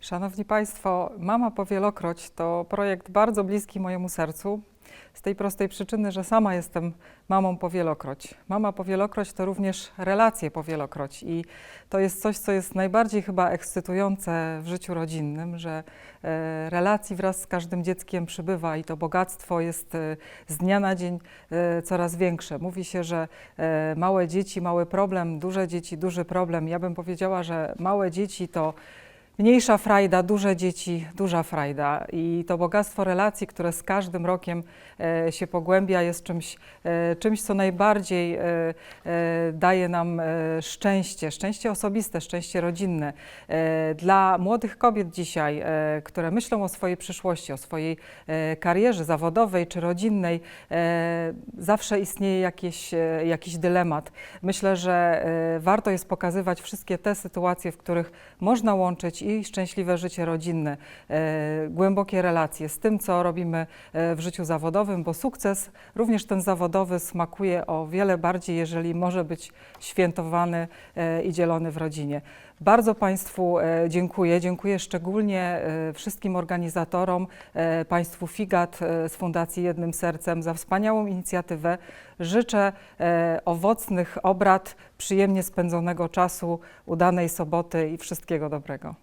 Szanowni Państwo, Mama Powielokroć to projekt bardzo bliski mojemu sercu. Z tej prostej przyczyny, że sama jestem mamą powielokroć. Mama powielokroć to również relacje powielokroć i to jest coś, co jest najbardziej chyba ekscytujące w życiu rodzinnym, że e, relacji wraz z każdym dzieckiem przybywa i to bogactwo jest e, z dnia na dzień e, coraz większe. Mówi się, że małe dzieci, mały problem, duże dzieci, duży problem. Ja bym powiedziała, że małe dzieci to Mniejsza frajda, duże dzieci, duża frajda. I to bogactwo relacji, które z każdym rokiem e, się pogłębia, jest czymś, e, czymś co najbardziej e, daje nam szczęście, szczęście osobiste, szczęście rodzinne. Dla młodych kobiet dzisiaj, które myślą o swojej przyszłości, o swojej karierze zawodowej czy rodzinnej, zawsze istnieje jakieś, jakiś dylemat. Myślę, że warto jest pokazywać wszystkie te sytuacje, w których można łączyć i szczęśliwe życie rodzinne, e, głębokie relacje z tym, co robimy e, w życiu zawodowym, bo sukces, również ten zawodowy, smakuje o wiele bardziej, jeżeli może być świętowany e, i dzielony w rodzinie. Bardzo Państwu dziękuję. Dziękuję szczególnie wszystkim organizatorom, Państwu FIGAT z Fundacji Jednym Sercem za wspaniałą inicjatywę. Życzę owocnych obrad, przyjemnie spędzonego czasu, udanej soboty i wszystkiego dobrego.